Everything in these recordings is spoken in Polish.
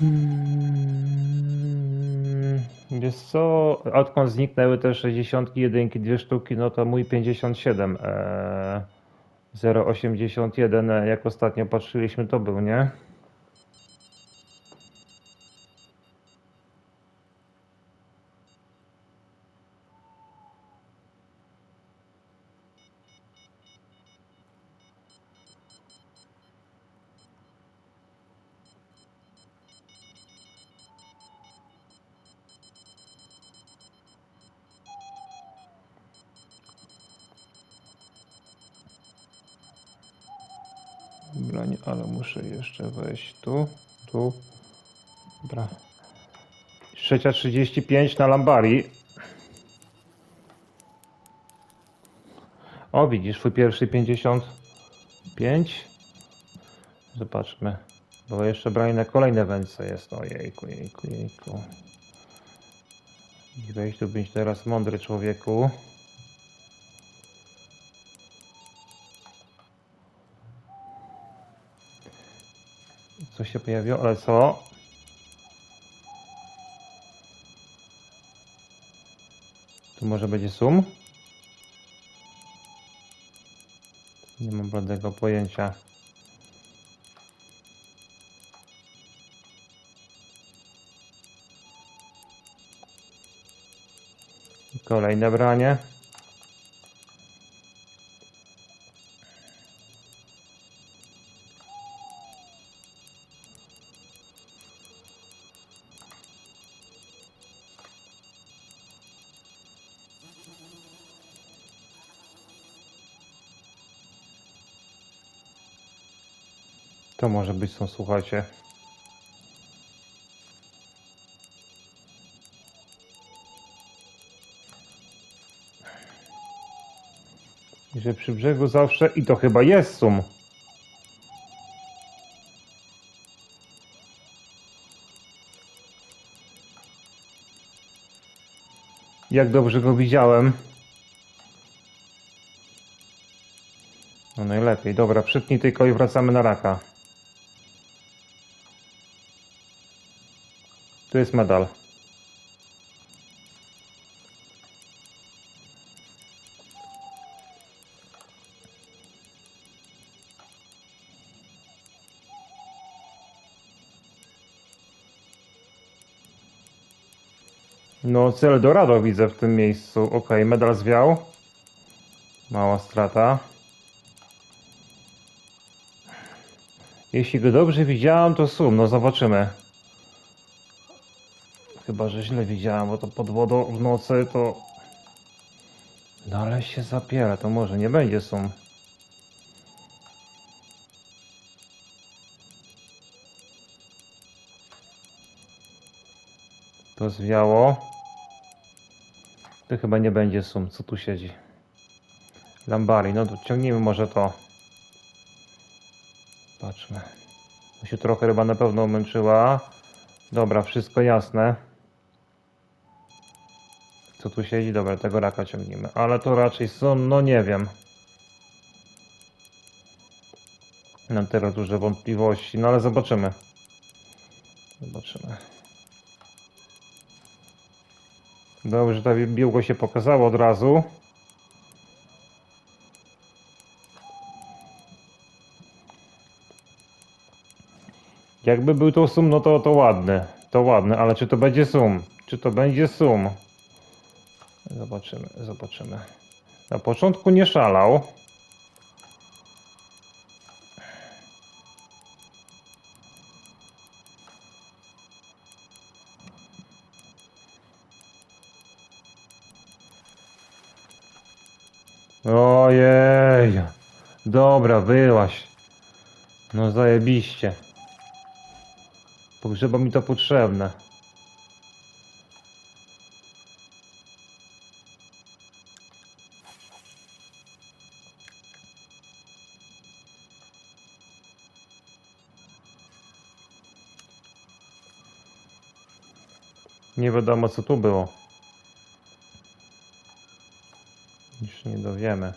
Hmm, Wiesz co, odkąd zniknęły te 60 jedynki, dwie sztuki, no to mój 57 e, 081, e, jak ostatnio patrzyliśmy, to był, nie? Nie, ale muszę jeszcze wejść tu, tu. Dobra. Trzecia 35 na Lambari. O, widzisz, twój pierwszy 55. Zobaczmy. Bo jeszcze brali na kolejne wędce jest. Ojejku, jejku, jejku. I weź tu być teraz mądry człowieku. Co się pojawiło? Ale co? Tu może będzie sum? Nie mam bladego pojęcia. Kolejne branie. Być są, słuchajcie. I że przy brzegu zawsze, i to chyba jest sum. Jak dobrze go widziałem. No najlepiej. Dobra, przytnij tylko i wracamy na raka. Tu jest medal. No, cel Dorado widzę w tym miejscu. Ok, medal zwiał. Mała strata. Jeśli go dobrze widziałem, to sum. No zobaczymy. Chyba, że źle widziałem, bo to pod wodą w nocy to... No ale się zapiera, to może nie będzie sum. To zwiało. To chyba nie będzie sum, co tu siedzi. Lambari, no to ciągnijmy może to. Patrzmy. Bo się trochę chyba na pewno męczyła. Dobra, wszystko jasne. Co tu siedzi? Dobra, tego raka ciągnijmy. Ale to raczej są, no nie wiem. Mam teraz duże wątpliwości, no ale zobaczymy. Zobaczymy. Dobrze, ta biłko się pokazało od razu. Jakby był to sum, no to to ładny. To ładny, ale czy to będzie sum? Czy to będzie sum? Zobaczymy, zobaczymy. Na początku nie szalał. Ojej. Dobra, byłaś. No zajebiście. Pogrzeba mi to potrzebne. Nie wiadomo co tu było. Już nie dowiemy.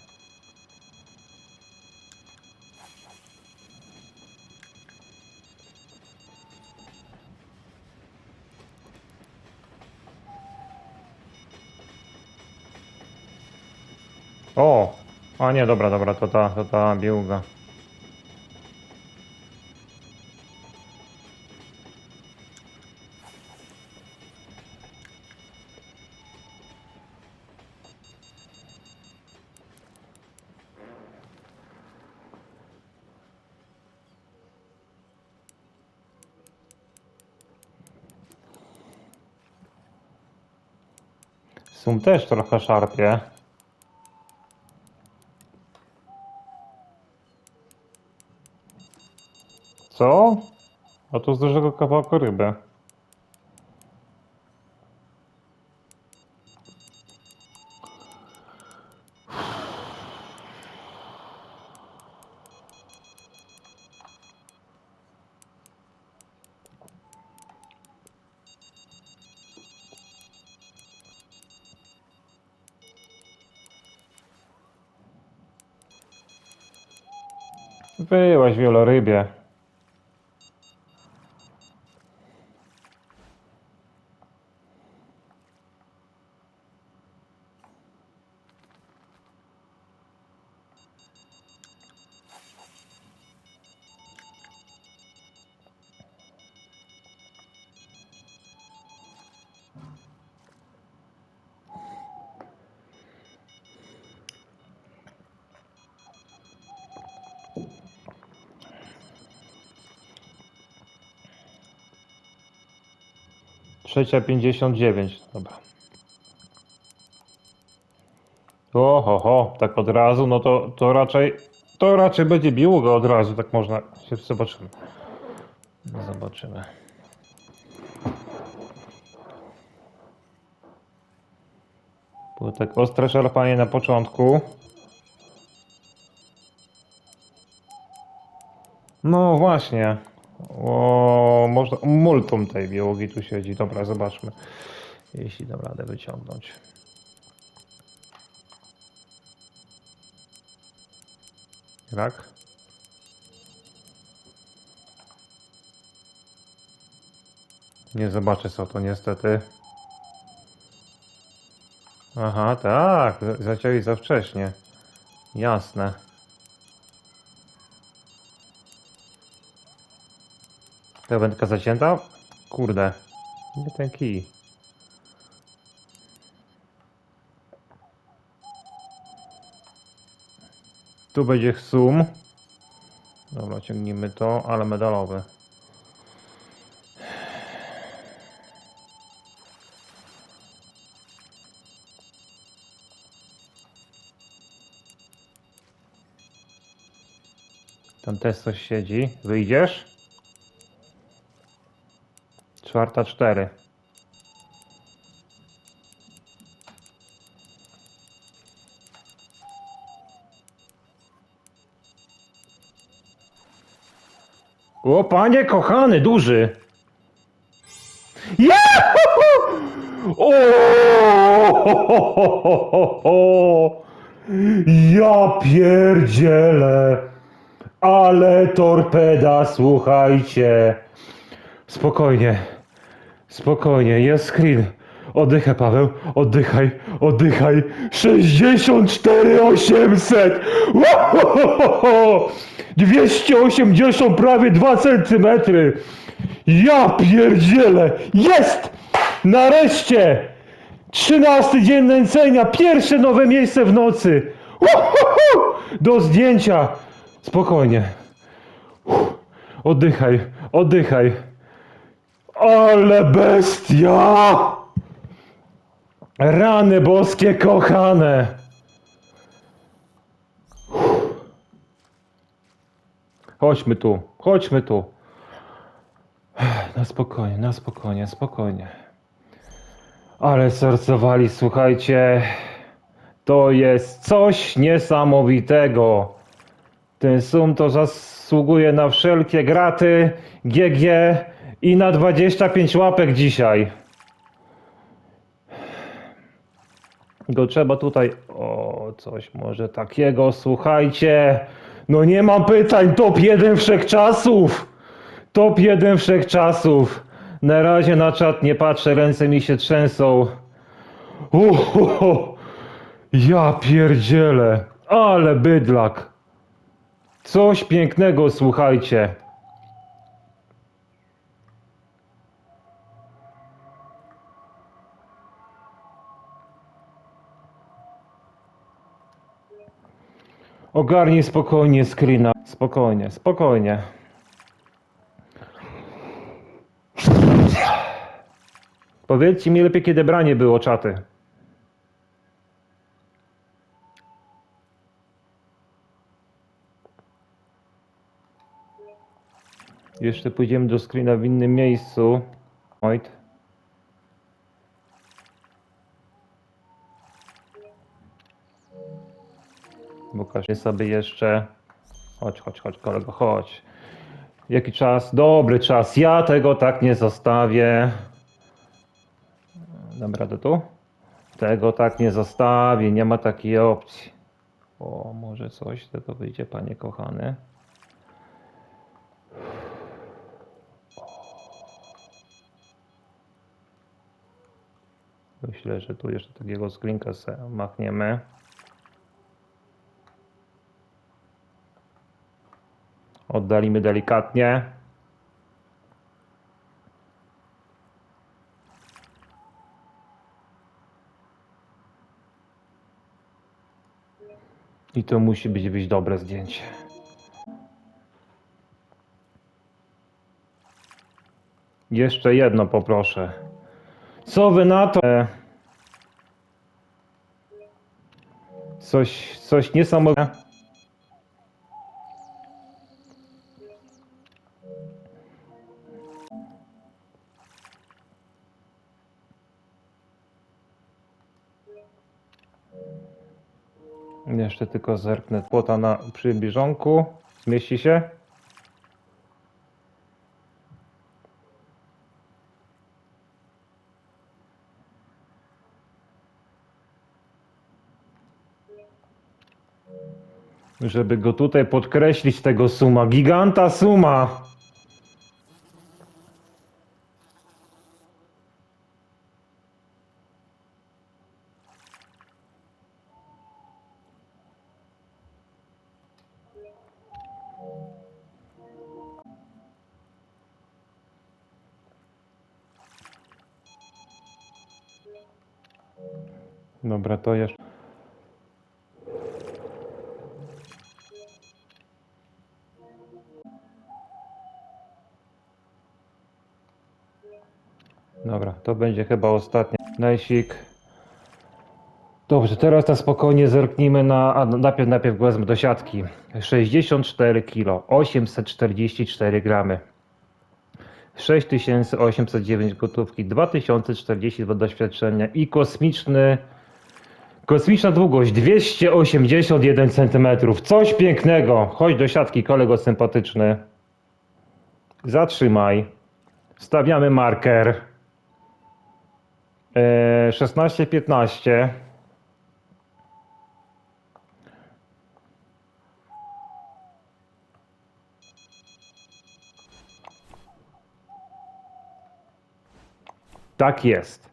O! A nie, dobra, dobra, to ta, to ta biługa. Sum też trochę szarpie. Co? A to z dużego kawałka ryby. Byłaś wielorybie. Trzecia 59, dobra. O, ho, ho, tak od razu, no to, to raczej, to raczej będzie biło go od razu, tak można, się zobaczymy. No Zobaczymy. Było tak ostre szarpanie na początku. No właśnie. O, można. Multum tej biologii tu siedzi. Dobra, zobaczmy. Jeśli dam radę wyciągnąć. Tak? Nie zobaczę co to niestety. Aha, tak. za- Zacięli za wcześnie. Jasne. Ta wędka zacięta? Kurde. Nie ten kij. Tu będzie sum. Dobra, ciągnijmy to, ale medalowy. Tam też coś siedzi. Wyjdziesz? Czwarta cztery. O panie kochany, duży! Jehu! O! Ja pierdzielę! Ale torpeda, słuchajcie! Spokojnie. Spokojnie, jest screen. Oddychaj, Paweł, oddychaj, oddychaj. 64 800! Łohohoho! 280 prawie 2 centymetry. Ja pierdzielę! Jest! Nareszcie! 13 dzień nęcenia, pierwsze nowe miejsce w nocy. Do zdjęcia. Spokojnie. Uff. Oddychaj, oddychaj. Ale bestia! Rany boskie kochane! Chodźmy tu, chodźmy tu. Na spokojnie, na spokojnie, spokojnie. Ale sercowali, słuchajcie. To jest coś niesamowitego. Ten sum to zasługuje na wszelkie graty, GG i na 25 łapek dzisiaj. Go trzeba tutaj. O, coś może takiego, słuchajcie. No nie mam pytań, top 1 wszechczasów. Top 1 wszechczasów. Na razie na czat nie patrzę, ręce mi się trzęsą. Uhuhu. Ja pierdzielę, ale bydlak. Coś pięknego, słuchajcie. Ogarnij spokojnie screena. Spokojnie, spokojnie. Powiedzcie mi lepiej, kiedy branie było czaty. Jeszcze pójdziemy do screena w innym miejscu. Ojt. Pokażę sobie jeszcze. Chodź, chodź, chodź, kolego, chodź. Jaki czas? Dobry czas. Ja tego tak nie zostawię. Dam radę tu? Tego tak nie zostawię. Nie ma takiej opcji. O, może coś z tego wyjdzie, panie kochany. Myślę, że tu jeszcze takiego screenka se machniemy. Oddalimy delikatnie. I to musi być być dobre zdjęcie. Jeszcze jedno poproszę. Co wy na to? E, Coś, coś niesamowitego. Jeszcze tylko zerknę płota na przybliżonku. Zmieści się? Żeby go tutaj podkreślić, tego suma. Giganta suma! Dobra, to jeszcze. Dobra, to będzie chyba ostatni najsik. Dobrze, teraz na spokojnie zerknijmy na, a najpierw, najpierw wezmę do siatki. 64 kg, 844 gramy. 6809 gotówki, 2042 doświadczenia i kosmiczny, kosmiczna długość 281 cm. Coś pięknego. Chodź do siatki, kolego sympatyczny. Zatrzymaj. Stawiamy marker. Eee, 16-15. Tak jest.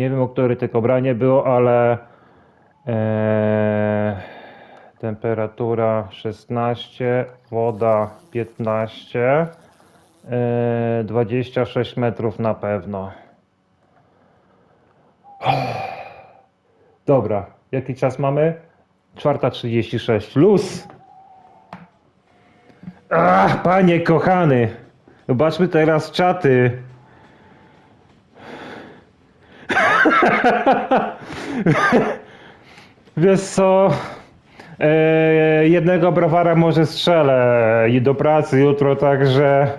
Nie wiem, o który tylko branie było, ale eee, temperatura 16, woda 15, eee, 26 metrów na pewno. Dobra, jaki czas mamy? 4.36. Luz! Ach, panie kochany! Zobaczmy teraz czaty. Wiesz co? E, jednego browara może strzelę i do pracy jutro, także.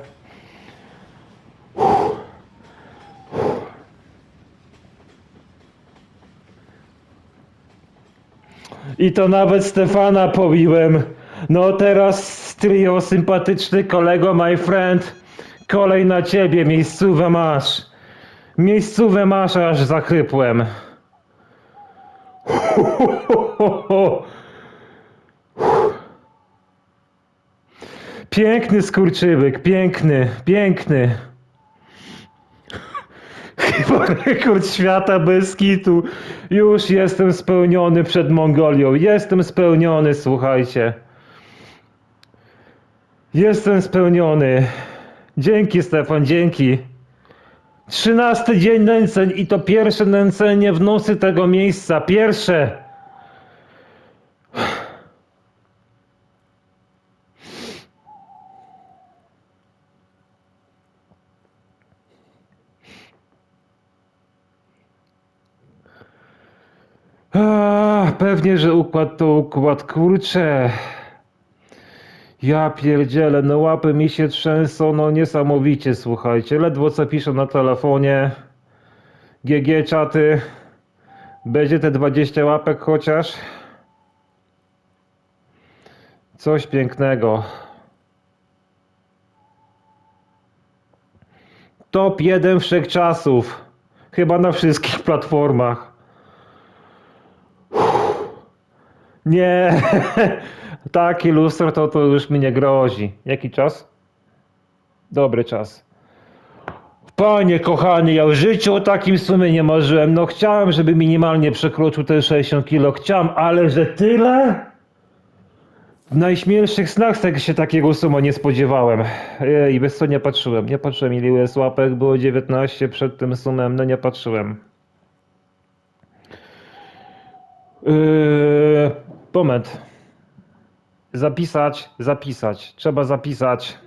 I to nawet Stefana pobiłem. No teraz trio sympatyczny kolego, my friend. Kolej na ciebie, miejscówę masz. Miejscówę masz, aż zachrypłem. Piękny skurczybyk, piękny, piękny. rekord świata bez kitu. Już jestem spełniony przed Mongolią. Jestem spełniony, słuchajcie. Jestem spełniony. Dzięki Stefan, dzięki. Trzynasty dzień nęceń i to pierwsze nęcenie w nocy tego miejsca. Pierwsze. A, pewnie, że układ to układ, kurczę. Ja pierdzielę, no łapy mi się trzęsą, no niesamowicie, słuchajcie. Ledwo co piszę na telefonie. GG czaty. Będzie te 20 łapek chociaż. Coś pięknego. Top 1 wszechczasów. Chyba na wszystkich platformach. Nie, taki lustro to, to już mi nie grozi. Jaki czas? Dobry czas. Panie kochany, ja w życiu o takim sumie nie marzyłem. No chciałem, żeby minimalnie przekroczył te 60 kilo. Chciałem, ale że tyle? W najśmielszych snach się takiego suma nie spodziewałem. I bez co nie patrzyłem. Nie patrzyłem ile jest łapek. Było 19 przed tym sumem. No nie patrzyłem. Yy, moment. Zapisać, zapisać. Trzeba zapisać.